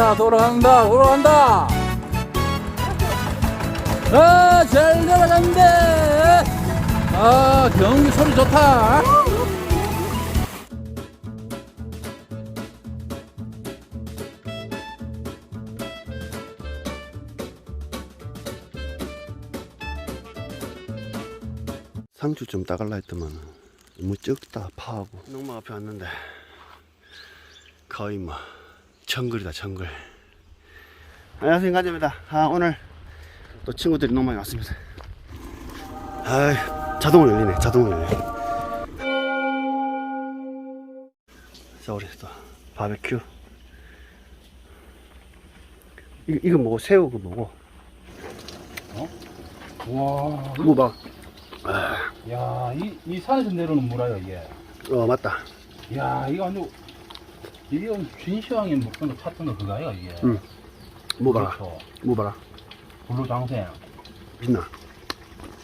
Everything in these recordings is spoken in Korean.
좋다 돌아간다 돌아간다. 아잘 돌아간대. 아 경기 소리 좋다. 상추 좀 따갈라 했더만 너무 적다 파하고 농막 앞에 왔는데 거의 뭐 정글이다 정글. 안녕하세요 간재입니다. 아 오늘 또 친구들이 농막에 왔습니다. 아 자동으로 열리네 자동으로 열리네. 자 우리 또 바베큐. 이거, 이거 뭐고? 새우 그 뭐고? 와, 무박. 야, 이, 이 산에서 내려오는 물아요, 이게. 어 맞다. 야, 이거 완전, 이게 먹던 거 찾던 거 그거 아이가, 이게. 응. 무봐라 그렇죠. 무봐라 블루 장생. 빛나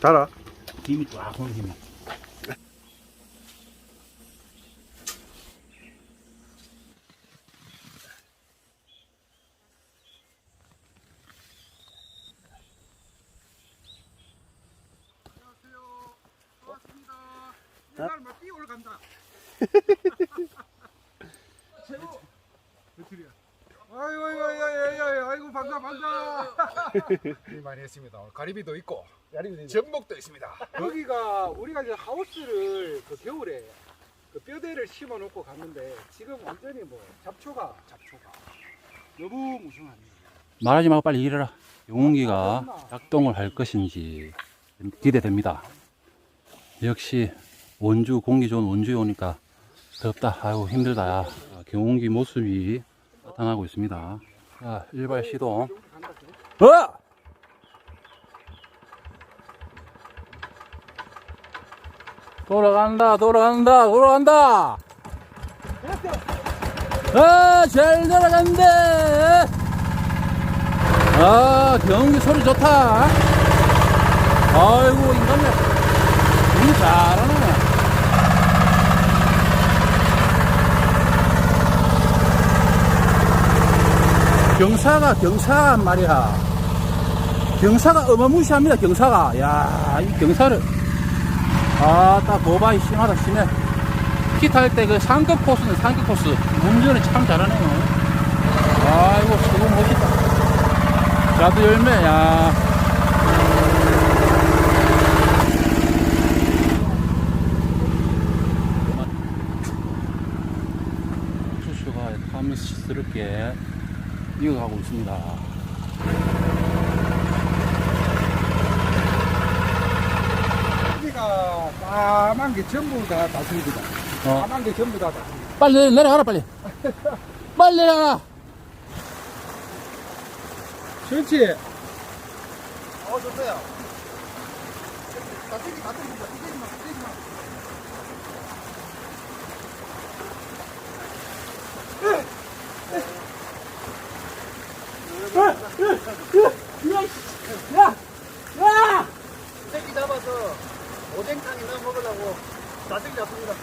달아 힘이 쫙 오는 힘이. 이날 막 뛰어올 간다. 며칠이야? 아이고 아이고 아이고 아이고 반가 반가. 일 많이 했습니다. 오늘 가리비도 있고 전복도 있습니다. 여기가 우리가 이제 하우스를 그 겨울에 그 뼈대를 심어 놓고 갔는데 지금 완전히 뭐 잡초가 잡초가 너무 무성합니다. 말하지 말고 빨리 일해라. 용기가 작동을 할 것인지 기대됩니다. 역시 원주 공기 좋은 원주에 오니까 덥다. 아이고 힘들다. 야. 경운기 모습이 나타나고 있습니다. 자, 일발 시동. 어! 돌아간다, 돌아간다, 돌아간다. 아, 잘 돌아간대. 아, 경기 소리 좋다. 아이고, 인간네. 일 잘하네. 경사가, 경사 말이야. 경사가 어마무시합니다, 경사가. 야, 이 경사를. 아, 딱 고바이 심하다, 심해. 키탈때그 상급 코스는 상급 코스. 운전을 참 잘하네요. 아이고, 저거 멋있다. 자두 열매, 야. 수수가 탐스럽게 이어가고 있습니다. 여기가 까만 게 전부 다 다슬기다. 어. 까만 게 전부 다 다슬기. 빨리 내려- 내려가라, 빨리. 빨리 내려가라. 그렇지. 어, 좋어요. 다슬기, 다슬기, 다슬기 마, 다슬기 마. 새끼 잡아서 오뎅탕에 넣어 먹으려고 다슬기 잡습니다.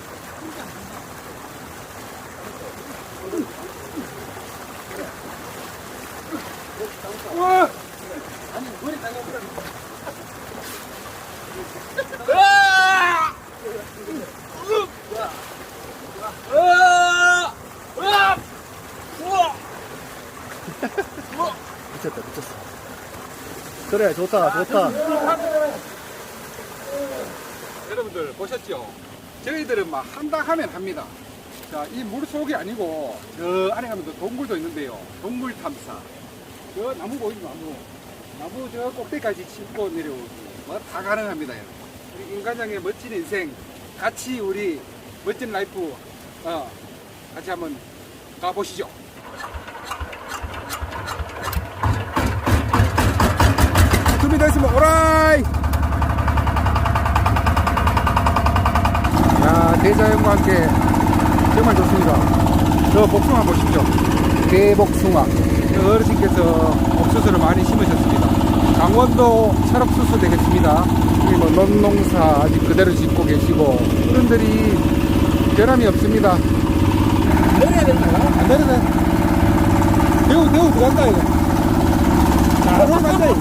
미쳤다 미쳤어 그래 좋다 좋다 여러분들 보셨죠? 저희들은 막 한다 하면 합니다. 자, 이 물 속이 아니고 저 안에 가면 또 동굴도 있는데요. 동굴 탐사. 저 나무 보이죠, 나무. 나무 저 꼭대기까지 짚고 내려오기. 뭐다 가능합니다, 여러분. 우리 인간장의 멋진 인생 같이 우리 멋진 라이프 어, 같이 한번 가보시죠. 준비됐으면 오라이! 야, 대자연과 함께 정말 좋습니다. 저 복숭아 보십시오. 대복숭아. 저 어르신께서 옥수수를 많이 심으셨습니다. 강원도 철업수수 되겠습니다. 뭐 논농사 아직 그대로 짓고 계시고, 어른들이 변함이 없습니다. 내려야 되나요? 안 내려야 돼. 대우, 대우 들어간다, 이거. 잘 이거.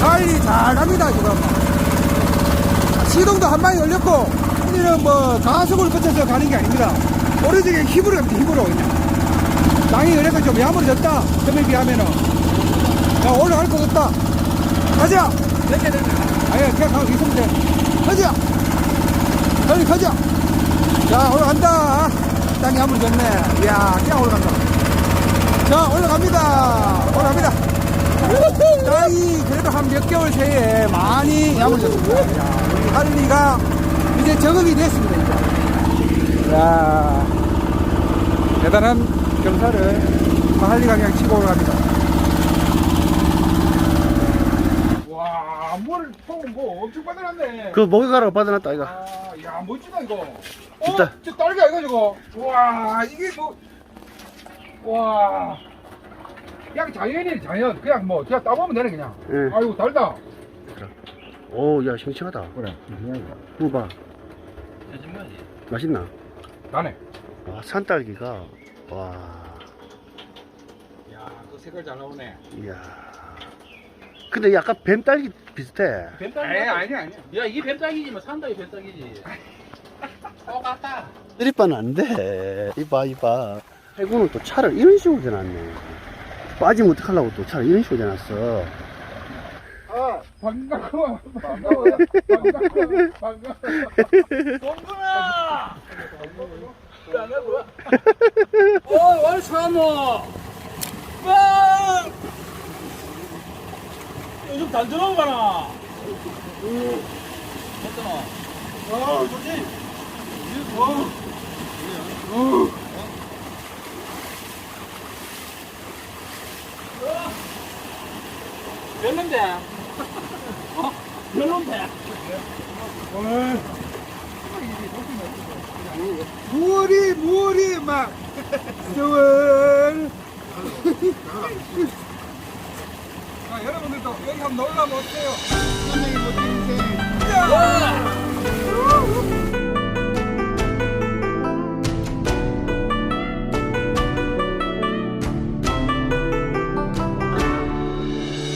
관리 잘합니다, 지금. 시동도 한 방에 올렸고, 이제는 뭐, 가속을 거쳐서 가는 게 아닙니다. 오른쪽에 힘으로 갑니다, 힘으로, 그냥. 땅이 그래서 좀 야물어졌다, 처음에 비하면은. 야, 올라갈 것 같다. 가자! 이렇게 되면. 아니, 그냥 가고 있으면 돼. 가자! 빨리 가자! 자, 올라간다. 땅이 야물어졌네. 이야, 그냥 올라간다. 자, 올라갑니다. 올라갑니다. 땅이 그래도 한 몇 개월 새에 많이 야물어졌습니다. 야, 우리 할리가 이제 적응이 됐습니다, 이제. 야 대단한 경사를 할리가 그냥 치고 올라갑니다. 와, 뭘, 뭐, 엄청 받아놨네. 그 목욕하러 받아놨다 이거 아, 야, 멋지다, 이거. 어? 진짜. 저 딸기 아이가, 저거? 와, 이게 뭐, 와. 그냥 자연이네, 자연. 그냥 뭐, 그냥 따보면 되네, 그냥. 예. 아이고, 달다. 오 야 싱싱하다 그래. 먹어봐 맛있나? 나네. 와 산딸기가 와 야, 그 색깔 잘 나오네. 이야 근데 약간 뱀딸기 비슷해 뱀딸기. 에이, 아니야, 아니야. 야, 이게 뱀딸기지, 뭐, 산다 이 뱀딸기지. 똑같다. 이리빠는 안 돼 이봐 이봐 해구는 또 차를 이런 식으로 대놨네 빠지면 어떡하려고 또 차를 이런 식으로 대놨어 아, 반가워. 반가워. 반가워. 반가워. 동근아! 왜안 뭐야? 어, 월 참어! 빵! 요즘 단전하고 가나? 어떠나? 아, 좋지? 어. 별론데? 어? 별론데? 물이, 물이 막, 스월. 자, 여러분들도 여기 한번 놀러 오세요. 선생님 멋진 인생. 야!